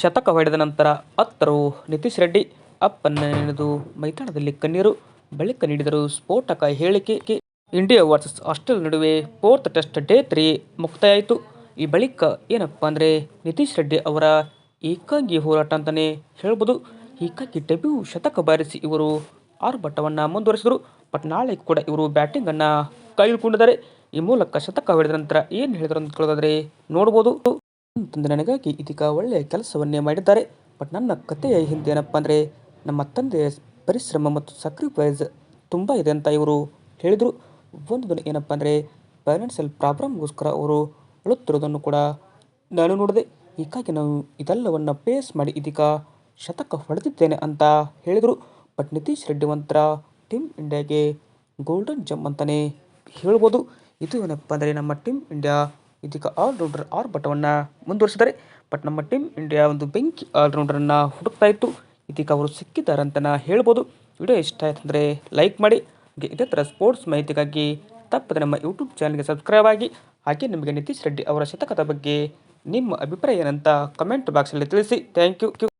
ಶತಕ ಹೊಡೆದ ನಂತರ ಅತ್ತರು ನಿತೀಶ್ ರೆಡ್ಡಿ ಅಪ್ಪನ್ನ ನೆನೆದು ಮೈದಾನದಲ್ಲಿ ಕಣ್ಣೀರು. ಬಳಿಕ ನೀಡಿದರು ಸ್ಫೋಟಕ ಹೇಳಿಕೆ ಇಂಡಿಯಾ ವರ್ಸಸ್ ಆಸ್ಟ್ರೇಲಿಯಾ ನಡುವೆ ಫೋರ್ತ್ ಟೆಸ್ಟ್ ಡೇ ತ್ರೀ ಮುಕ್ತಾಯಿತು ಈ ಬಳಿಕ ಏನಪ್ಪ ಅಂದರೆ ನಿತೀಶ್ ರೆಡ್ಡಿ ಅವರ ಏಕಾಂಗಿ ಹೋರಾಟ ಅಂತಲೇ ಹೇಳ್ಬೋದು. ಏಕಾಂಗಿ ಡೆಬ್ಯೂ ಶತಕ ಬಾರಿಸಿ ಇವರು ಆರ್ಭಟವನ್ನು ಮುಂದುವರಿಸಿದರು. ಬಟ್ ನಾಳೆ ಕೂಡ ಇವರು ಬ್ಯಾಟಿಂಗನ್ನು ಕೈಗೊಂಡಿದ್ದಾರೆ ಈ ಮೂಲಕ ಶತಕ ಹೊಡೆದ ನಂತರ ಏನು ಹೇಳಿದರು ಅಂತ ಕೇಳೋದಾದರೆ ನೋಡ್ಬೋದು. ತಂದೆ ನನಗಾಗಿ ಇದೀಗ ಒಳ್ಳೆಯ ಕೆಲಸವನ್ನೇ ಮಾಡಿದ್ದಾರೆ. ಬಟ್ ನನ್ನ ಕಥೆಯ ಹಿಂದೇನಪ್ಪ ಅಂದರೆ, ನಮ್ಮ ತಂದೆಯ ಪರಿಶ್ರಮ ಮತ್ತು ಸಕ್ರಿಫೈಸ್ ತುಂಬ ಇದೆ ಅಂತ ಇವರು ಹೇಳಿದರು. ಒಂದು ದಿನ ಏನಪ್ಪ ಅಂದರೆ ಫೈನಾನ್ಷಿಯಲ್ ಪ್ರಾಬ್ಲಮ್ಗೋಸ್ಕರ ಅವರು ಅಳುತ್ತಿರೋದನ್ನು ಕೂಡ ನಾನು ನೋಡಿದೆ. ಹೀಗಾಗಿ ನಾವು ಇದೆಲ್ಲವನ್ನು ಪೇಸ್ ಮಾಡಿ ಇದೀಗ ಶತಕ ಹೊಡೆದಿದ್ದೇನೆ ಅಂತ ಹೇಳಿದರು. ಬಟ್ ನಿತೀಶ್ ರೆಡ್ಡಿ ಒಂಥರ ಟೀಮ್ ಇಂಡಿಯಾಗೆ ಗೋಲ್ಡನ್ ಜಮ್ ಅಂತಲೇ ಹೇಳ್ಬೋದು. ಇದು ಏನಪ್ಪ ಅಂದರೆ, ನಮ್ಮ ಟೀಮ್ ಇಂಡಿಯಾ ಇದೀಗ ಆಲ್ರೌಂಡರ್ ಆರ್ಭಟವನ್ನು ಮುಂದುವರಿಸಿದ್ದಾರೆ. ಬಟ್ ನಮ್ಮ ಟೀಮ್ ಇಂಡಿಯಾ ಒಂದು ಬೆಂಕಿ ಆಲ್ರೌಂಡರನ್ನು ಹುಡುಕ್ತಾ ಇತ್ತು. ಇದೀಗ ಅವರು ಸಿಕ್ಕಿದ್ದಾರೆ ಅಂತ ಹೇಳ್ಬೋದು. ವಿಡಿಯೋ ಇಷ್ಟ ಆಯ್ತು ಅಂದರೆ ಲೈಕ್ ಮಾಡಿ. ಇದೇ ಥರ ಸ್ಪೋರ್ಟ್ಸ್ ಮಾಹಿತಿಗಾಗಿ ತಪ್ಪದೆ ನಮ್ಮ ಯೂಟ್ಯೂಬ್ ಚಾನಲ್ಗೆ ಸಬ್ಸ್ಕ್ರೈಬ್ ಆಗಿ. ಹಾಗೆ ನಿಮಗೆ ನಿತೀಶ್ ರೆಡ್ಡಿ ಅವರ ಶತಕದ ಬಗ್ಗೆ ನಿಮ್ಮ ಅಭಿಪ್ರಾಯ ಏನಂತ ಕಮೆಂಟ್ ಬಾಕ್ಸಲ್ಲಿ ತಿಳಿಸಿ. Thank you